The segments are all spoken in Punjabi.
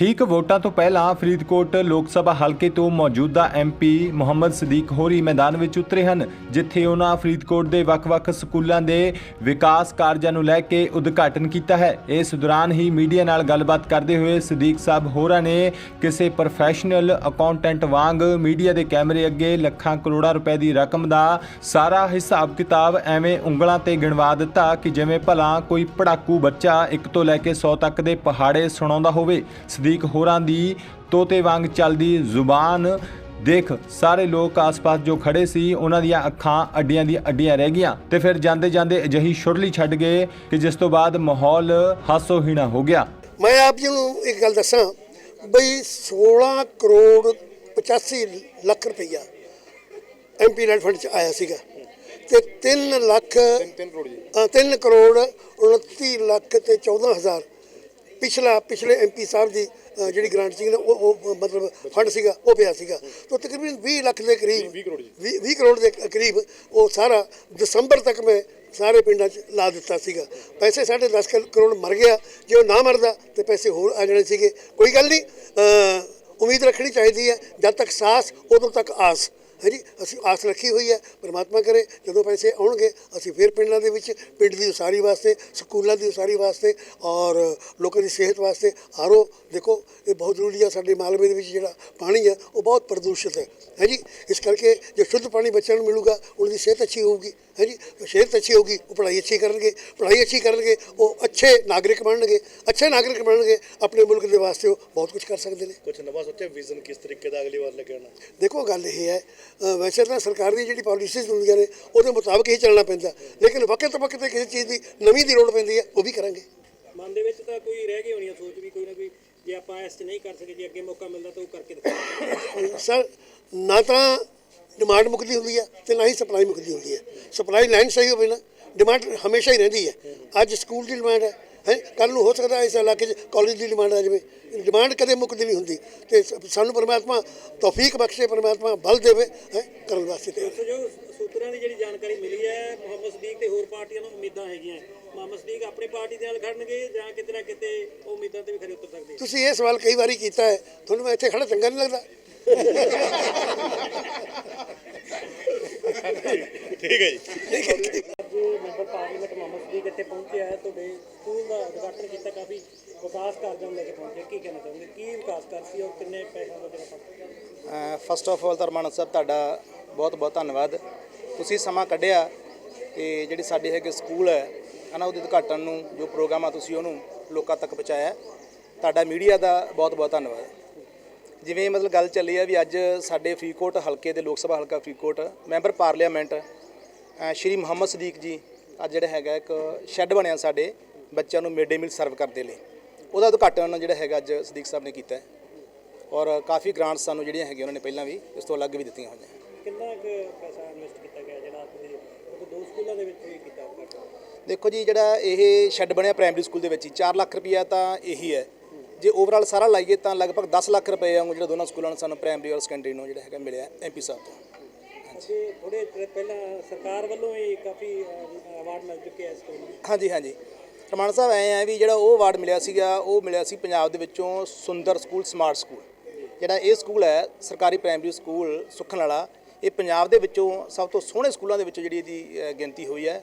ਠੀਕ ਵੋਟਾਂ ਤੋਂ ਪਹਿਲਾਂ ਫਰੀਦਕੋਟ ਲੋਕ ਸਭਾ ਹਲਕੇ ਤੋਂ ਮੌਜੂਦਾ ਐਮਪੀ ਮੁਹੰਮਦ ਸਦੀਕ ਹੋਰੀ ਮੈਦਾਨ ਵਿੱਚ ਉਤਰੇ ਹਨ, ਜਿੱਥੇ ਉਹਨਾਂ ਫਰੀਦਕੋਟ ਦੇ ਵੱਖ-ਵੱਖ ਸਕੂਲਾਂ ਦੇ ਵਿਕਾਸ ਕਾਰਜਾਂ ਨੂੰ ਲੈ ਕੇ ਉਦਘਾਟਨ ਕੀਤਾ ਹੈ। ਇਸ ਦੌਰਾਨ ਹੀ ਮੀਡੀਆ ਨਾਲ ਗੱਲਬਾਤ ਕਰਦੇ ਹੋਏ ਸਦੀਕ ਸਾਹਿਬ ਹੋਰਾਂ ਨੇ ਕਿਸੇ ਪ੍ਰੋਫੈਸ਼ਨਲ ਅਕਾਊਂਟੈਂਟ ਵਾਂਗ ਮੀਡੀਆ ਦੇ ਕੈਮਰੇ ਅੱਗੇ ਲੱਖਾਂ ਕਰੋੜਾਂ ਰੁਪਏ ਦੀ ਰਕਮ ਦਾ ਸਾਰਾ ਹਿਸਾਬ ਕਿਤਾਬ ਐਵੇਂ ਉਂਗਲਾਂ ਤੇ ਗਿਣਵਾ ਦਿੱਤਾ ਕਿ ਜਿਵੇਂ ਭਲਾ ਕੋਈ ਪੜਾਕੂ ਬੱਚਾ 1 ਤੋਂ ਲੈ ਕੇ 100 ਤੱਕ ਦੇ ਪਹਾੜੇ ਸੁਣਾਉਂਦਾ ਹੋਵੇ। ਸਦੀਕ ਹੋਰਾਂ ਦੀ ਤੋਤੇ ਵਾਂਗ ਚੱਲਦੀ ਜ਼ੁਬਾਨ। ਦੇਖ ਸਾਰੇ ਲੋਕ ਆਸ-ਪਾਸ ਜੋ ਖੜੇ ਸੀ ਉਹਨਾਂ ਦੀਆਂ ਅੱਖਾਂ ਅੱਡੀਆਂ ਦੀਆਂ ਅੱਡੀਆਂ ਰਹਿ ਗਈਆਂ। ਤੇ ਫਿਰ ਜਾਂਦੇ ਜਾਂਦੇ ਅਜਿਹੀ ਛੁਰਲੀ ਛੱਡ ਗਏ ਕਿ ਜਿਸ ਤੋਂ ਬਾਅਦ ਮਾਹੌਲ ਹਾਸੋਹੀਣਾ ਹੋ ਗਿਆ। ਮੈਂ ਆਪ ਜੀ ਨੂੰ ਇੱਕ ਗੱਲ ਦੱਸਾਂ ਬਈ 16 ਕਰੋੜ 85 ਲੱਖ ਰੁਪਈਆ ਐਮਪੀ ਲੈਂਡ ਫੰਡ ਚ ਆਇਆ ਸੀਗਾ। ਤੇ 3 ਲੱਖ 3 ਕਰੋੜ ਜੀ। 3 ਕਰੋੜ 29 ਲੱਖ ਤੇ 14 ਹਜ਼ਾਰ ਪਿਛਲਾ ਪਿਛਲੇ ਐਮਪੀ ਸਾਹਿਬ ਦੀ ਅ, ਜਿਹੜੀ ਗ੍ਰਾਂਟ ਸੀ ਨਾ ਉਹ ਉਹ ਮਤਲਬ ਫੰਡ ਸੀਗਾ ਉਹ ਪਿਆ ਸੀਗਾ। ਤਾਂ ਤਕਰੀਬਨ 20 ਲੱਖ ਦੇ ਕਰੀਬ 20 ਕਰੋੜ ਜੀ। 20 ਕਰੋੜ ਦੇ ਕਰੀਬ ਉਹ ਸਾਰਾ ਦਸੰਬਰ ਤੱਕ ਮੈਂ ਸਾਰੇ ਪਿੰਡਾਂ 'ਚ ਲਾ ਦਿੱਤਾ ਸੀਗਾ। ਪੈਸੇ ਸਾਢੇ 10 ਕਰੋੜ ਮਰ ਗਿਆ। ਜੇ ਉਹ ਨਾ ਮਰਦਾ ਤੇ ਪੈਸੇ ਹੋਰ ਆ ਜਾਣੇ ਸੀਗੇ। ਕੋਈ ਗੱਲ ਨਹੀਂ ਅ, ਉਮੀਦ ਰੱਖਣੀ ਚਾਹੀਦੀ ਹੈ ਜਦ ਤੱਕ ਸਾਸ ਉਦੋਂ ਤੱਕ ਆਸ। ਹੈ ਜੀ ਅਸੀਂ ਆਸ ਰੱਖੀ ਹੋਈ ਹੈ ਪਰਮਾਤਮਾ ਕਰੇ ਜਦੋਂ ਪੈਸੇ ਆਉਣਗੇ ਅਸੀਂ ਫਿਰ ਪਿੰਡਾਂ ਦੇ ਵਿੱਚ ਪਿੰਡ ਦੀ ਉਸਾਰੀ ਵਾਸਤੇ ਸਕੂਲਾਂ ਦੀ ਉਸਾਰੀ ਵਾਸਤੇ ਔਰ ਲੋਕਾਂ ਦੀ ਸਿਹਤ ਵਾਸਤੇ ਆਰੋ ਦੇਖੋ ਇਹ ਬਹੁਤ ਜ਼ਰੂਰੀ ਹੈ ਸਾਡੇ ਮਾਲਵੇ ਦੇ ਵਿੱਚ ਜਿਹੜਾ ਪਾਣੀ ਹੈ ਉਹ ਬਹੁਤ ਪ੍ਰਦੂਸ਼ਿਤ ਹੈ। ਹੈ ਜੀ ਇਸ ਕਰਕੇ ਜੇ ਸ਼ੁੱਧ ਪਾਣੀ ਬੱਚਿਆਂ ਨੂੰ ਮਿਲੂਗਾ ਉਹਨਾਂ ਦੀ ਸਿਹਤ ਅੱਛੀ ਹੋਊਗੀ। ਹੈ ਜੀ ਸਿਹਤ ਅੱਛੀ ਹੋਊਗੀ ਉਹ ਪੜ੍ਹਾਈ ਅੱਛੀ ਕਰਨਗੇ ਪੜ੍ਹਾਈ ਅੱਛੀ ਕਰਨਗੇ ਉਹ ਅੱਛੇ ਨਾਗਰਿਕ ਬਣਨਗੇ ਅੱਛੇ ਨਾਗਰਿਕ ਬਣਨਗੇ ਆਪਣੇ ਮੁਲਕ ਦੇ ਵਾਸਤੇ ਉਹ ਬਹੁਤ ਕੁਝ ਕਰ ਸਕਦੇ ਨੇ। ਕੁਝ ਨਵਾਂ ਸੋਚਿਆ ਵਿਜ਼ਨ ਕਿਸ ਤਰੀਕੇ ਦਾ ਅਗਲੀ ਵਾਰ ਲੈ ਕੇ ਦੇਖੋ ਗੱਲ ਇਹ ਹੈ ਵੈਸੇ ਤਾਂ ਸਰਕਾਰ ਦੀ ਜਿਹੜੀ ਪਾਲਿਸੀਜ਼ ਹੁੰਦੀਆਂ ਨੇ ਉਹਦੇ ਮੁਤਾਬਕ ਹੀ ਚੱਲਣਾ ਪੈਂਦਾ। ਲੇਕਿਨ ਵਕਤ ਵਕਤ ਤੇ ਕਿਸੇ ਚੀਜ਼ ਦੀ ਨਵੀਂ ਦੀ ਲੋੜ ਪੈਂਦੀ ਹੈ ਉਹ ਵੀ ਕਰਾਂਗੇ। ਮਨ ਦੇ ਵਿੱਚ ਤਾਂ ਕੋਈ ਰਹਿ ਗਈ ਹੋਣੀ ਆ ਸੋਚ ਵੀ ਕੋਈ ਨਾ ਕੋਈ ਜੇ ਆਪਾਂ ਇਸ 'ਚ ਨਹੀਂ ਕਰ ਸਕੇ ਜੇ ਅੱਗੇ ਮੌਕਾ ਮਿਲਦਾ ਤਾਂ ਉਹ ਕਰਕੇ ਦਿਖਾਵਾਂਗੇ ਸਰ ਨਾ ਤਾਂ ਡਿਮਾਂਡ ਮੁੱਕਦੀ ਹੁੰਦੀ ਹੈ ਤੇ ਨਾ ਹੀ ਸਪਲਾਈ ਮੁੱਕਦੀ ਹੁੰਦੀ ਹੈ ਸਪਲਾਈ ਲਾਈਨ ਸਹੀ ਹੋਵੇ ਨਾ ਡਿਮਾਂਡ ਹਮੇਸ਼ਾ ਹੀ ਰਹਿੰਦੀ ਹੈ ਅੱਜ ਸਕੂਲ ਦੀ ਡਿਮਾਂਡ ਹੈ ਹੈ? ਕੱਲ ਨੂੰ ਹੋ ਸਕਦਾ ਇਸ ਇਲਾਕੇ 'ਚ ਕਾਲਜ ਦੀ ਡਿਮਾਂਡ ਆ ਜਾਵੇ। ਡਿਮਾਂਡ ਕਦੇ ਮੁੱਕਦੀ ਨਹੀਂ ਹੁੰਦੀ। ਤੇ ਸਾਨੂੰ ਪਰਮਾਤਮਾ ਤੌਫੀਕ ਬਖਸ਼ੇ ਪਰਮਾਤਮਾ ਬਲ ਦੇਵੇ ਹੈ? ਕਰਨ ਵਾਸਤੇ ਤੇ ਸੋ ਜੋ ਸੂਤਰਾਂ ਦੀ ਜਿਹੜੀ ਜਾਣਕਾਰੀ ਮਿਲੀ ਹੈ ਮੁਹੰਮਦ ਸਦੀਕ ਤੇ ਹੋਰ ਪਾਰਟੀਆਂ ਨੂੰ ਉਮੀਦਾਂ ਹੈਗੀਆਂ। ਮੁਹੰਮਦ ਸਦੀਕ ਆਪਣੀ ਪਾਰਟੀ ਦੇ ਨਾਲ ਖੜਨਗੇ ਜਾਂ ਕਿਤੇ ਨਾ ਕਿਤੇ ਉਹ ਉਮੀਦਾਂ ਤੇ ਵੀ ਖਰੇ ਉਤਰ ਸਕਦੇ ਆ। ਤੁਸੀਂ ਇਹ ਸਵਾਲ ਕਈ ਵਾਰੀ ਕੀਤਾ ਹੈ। ਤੁਹਾਨੂੰ ਮੈਂ ਇੱਥੇ ਖੜਾ ਚੰਗਾ ਨਹੀਂ ਲੱਗਦਾ। ਠੀਕ ਹੈ ਜੀ ਪਾਰਲੀਮੈਂਟ ਮੁਹੰਮਦ ਸਦੀਕ ਇੱਥੇ ਪਹੁੰਚਿਆ ਹੈ ਤੁਹਾਡੇ ਸਕੂਲ ਦਾ ਉਦਘਾਟਨ ਕੀਤਾ, ਕਾਫੀ ਵਿਕਾਸ ਕਾਰਜਾਂ ਨੂੰ ਲੈ ਕੇ ਪਹੁੰਚੇ। ਕੀ ਕਹਿਣਾ ਚਾਹੁੰਦੇ ਕੀ ਵਿਕਾਸ ਕਰ ਸੀ ਔਰ ਕਿੰਨੇ ਪੈਸਿਆਂ ਦਾ ਫਸਟ ਆਫ ਆਲ ਧਰਮਾਨੰਦ ਸਾਹਿਬ, ਤੁਹਾਡਾ ਬਹੁਤ ਬਹੁਤ ਧੰਨਵਾਦ। ਤੁਸੀਂ ਸਮਾਂ ਕੱਢਿਆ ਤੇ ਜਿਹੜੀ ਸਾਡੇ ਹੈਗੇ ਸਕੂਲ ਹੈ ਹਨਾ ਉਹਦੇ ਉਦਘਾਟਨ ਨੂੰ, ਜੋ ਪ੍ਰੋਗਰਾਮ ਆ ਤੁਸੀਂ ਉਹਨੂੰ ਲੋਕਾਂ ਤੱਕ ਪਹੁੰਚਾਇਆ ਤੁਹਾਡਾ ਮੀਡੀਆ ਦਾ ਬਹੁਤ ਬਹੁਤ ਧੰਨਵਾਦ। ਜਿਵੇਂ ਮਤਲਬ ਗੱਲ ਚੱਲੀ ਆ ਵੀ ਅੱਜ ਸਾਡੇ ਫਰੀਦਕੋਟ ਹਲਕੇ ਦੇ ਲੋਕ ਸਭਾ ਹਲਕਾ ਫਰੀਦਕੋਟ, ਮੈਂਬਰ ਪਾਰਲੀਮੈਂਟ ਸ਼੍ਰੀ ਮੁਹੰਮਦ ਸਦੀਕ ਜੀ ਅੱਜ ਜਿਹੜਾ ਹੈਗਾ ਇੱਕ ਸ਼ੈੱਡ ਬਣਿਆ ਸਾਡੇ ਬੱਚਿਆਂ ਨੂੰ ਮਿਡ ਡੇ ਮੀਲ ਸਰਵ ਕਰਦੇ ਲਈ। ਉਹਦਾ ਉਦਘਾਟਨ ਜਿਹੜਾ ਹੈਗਾ ਅੱਜ ਸਦੀਕ ਸਾਹਿਬ ਨੇ ਕੀਤਾ ਔਰ ਕਾਫੀ ਗ੍ਰਾਂਟਸ ਸਾਨੂੰ ਜਿਹੜੀਆਂ ਹੈਗੀਆਂ ਉਹਨਾਂ ਨੇ ਪਹਿਲਾਂ ਵੀ ਇਸ ਤੋਂ ਅਲੱਗ ਵੀ ਦਿੱਤੀਆਂ ਹੋਈਆਂ ਕਿੰਨਾ ਕੁ ਪੈਸਾ ਇਨਵੈਸਟ ਕੀਤਾ ਗਿਆ ਜਿਹੜਾ ਆਪਣੇ ਦੋ ਸਕੂਲਾਂ ਦੇ ਵਿੱਚ ਵੀ ਕੀਤਾ ਉਦਘਾਟਨ। ਦੇਖੋ ਜੀ ਜਿਹੜਾ ਇਹ ਸ਼ੈੱਡ ਬਣਿਆ ਪ੍ਰਾਇਮਰੀ ਸਕੂਲ ਦੇ ਵਿੱਚ ਹੀ 4 ਲੱਖ ਰੁਪਈਆ ਤਾਂ ਇਹੀ ਹੈ। ਜੇ ਓਵਰਆਲ ਸਾਰਾ ਲਾਈਏ ਤਾਂ ਲਗਭਗ 10 ਲੱਖ ਰੁਪਏ ਵਾਂਗੂ ਜਿਹੜਾ ਦੋਨਾਂ ਸਕੂਲਾਂ ਨੂੰ ਸਾਨੂੰ ਪ੍ਰਾਇਮਰੀ ਔਰ ਸੈਕੰਡਰੀ ਨੂੰ ਜਿਹੜਾ ਹੈਗਾ ਮਿਲਿਆ ਐਮਪੀ ਸਾਹਿਬ ਤੋਂ। ਅੱਗੇ ਥੋੜੇ ਪਹਿਲਾਂ ਸਰਕਾਰ ਵੱਲੋਂ ਹੀ ਕਾਫੀ ਅਵਾਰਡ ਮਿਲ ਚੁੱਕੇ ਆ ਇਸ ਤੋਂ ਹਾਂਜੀ ਹਾਂਜੀ। ਰਮਾਨ ਸਾਹਿਬ ਐ ਆ ਵੀ ਜਿਹੜਾ ਉਹ ਅਵਾਰਡ ਮਿਲਿਆ ਸੀਗਾ ਉਹ ਮਿਲਿਆ ਸੀ ਪੰਜਾਬ ਦੇ ਵਿੱਚੋਂ ਸੁੰਦਰ ਸਕੂਲ ਸਮਾਰਟ ਸਕੂਲ। ਜਿਹੜਾ ਇਹ ਸਕੂਲ ਹੈ ਸਰਕਾਰੀ ਪ੍ਰਾਇਮਰੀ ਸਕੂਲ ਸੁਖਣ ਵਾਲਾ ਇਹ ਪੰਜਾਬ ਦੇ ਵਿੱਚੋਂ ਸਭ ਤੋਂ ਸੋਹਣੇ ਸਕੂਲਾਂ ਦੇ ਵਿੱਚੋਂ ਜਿਹੜੀ ਇਹਦੀ ਗਿਣਤੀ ਹੋਈ ਹੈ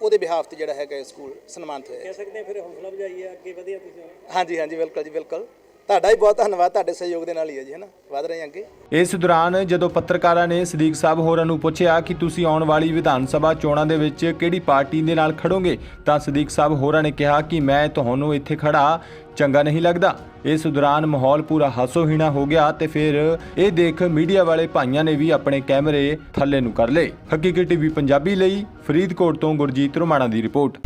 ਉਹਦੇ ਬਿਹਾਫ ਤੇ ਜਿਹੜਾ ਹੈਗਾ ਇਹ ਸਕੂਲ ਸਨਮਾਨਿਤ ਹੋਇਆ ਹੈ। ਕਹਿ ਸਕਦੇ ਫਿਰ ਹੌਸਲਾ ਵਧਾਈ ਹੈ ਅੱਗੇ ਵਧੀਆ ਤੁਸੀਂ। ਹਾਂਜੀ ਹਾਂਜੀ ਬਿਲਕੁਲ ਜੀ ਬਿਲਕੁਲ। ਤੁਹਾਡਾ ਵੀ ਬਹੁਤ ਧੰਨਵਾਦ, ਤੁਹਾਡੇ ਸਹਿਯੋਗ ਦੇ ਨਾਲ ਹੀ ਹੈ ਜੀ, ਹਨਾ? ਵਧ ਰਹੇ ਹਾਂ ਅੱਗੇ। ਇਸ ਦੌਰਾਨ ਜਦੋਂ ਪੱਤਰਕਾਰਾਂ ਨੇ ਸਦੀਕ ਸਾਹਿਬ ਹੋਰਾਂ ਨੂੰ ਪੁੱਛਿਆ ਕਿ ਤੁਸੀਂ ਆਉਣ ਵਾਲੀ ਵਿਧਾਨ ਸਭਾ ਚੋਣਾਂ ਦੇ ਵਿੱਚ ਕਿਹੜੀ ਪਾਰਟੀ ਦੇ ਨਾਲ ਖੜੋਗੇ, ਤਾਂ ਸਦੀਕ ਸਾਹਿਬ ਹੋਰਾਂ ਨੇ ਕਿਹਾ ਕਿ ਮੈਂ ਤੁਹਾਨੂੰ ਇੱਥੇ ਖੜਾ ਚੰਗਾ ਨਹੀਂ ਲੱਗਦਾ। ਇਸ ਦੌਰਾਨ ਮਾਹੌਲ ਪੂਰਾ ਹਾਸੋਹੀਣਾ ਹੋ ਗਿਆ ਤੇ ਫਿਰ ਇਹ ਦੇਖ ਮੀਡੀਆ ਵਾਲੇ ਭਾਈਆਂ ਨੇ ਵੀ ਆਪਣੇ ਕੈਮਰੇ ਥੱਲੇ ਨੂੰ ਕਰ ਲਏ। ਹਕੀਕੀ ਟੀਵੀ ਪੰਜਾਬੀ ਲਈ ਫਰੀਦਕੋਟ ਤੋਂ ਗੁਰਜੀਤ ਰੋਮਾਣਾ ਦੀ ਰਿਪੋਰਟ।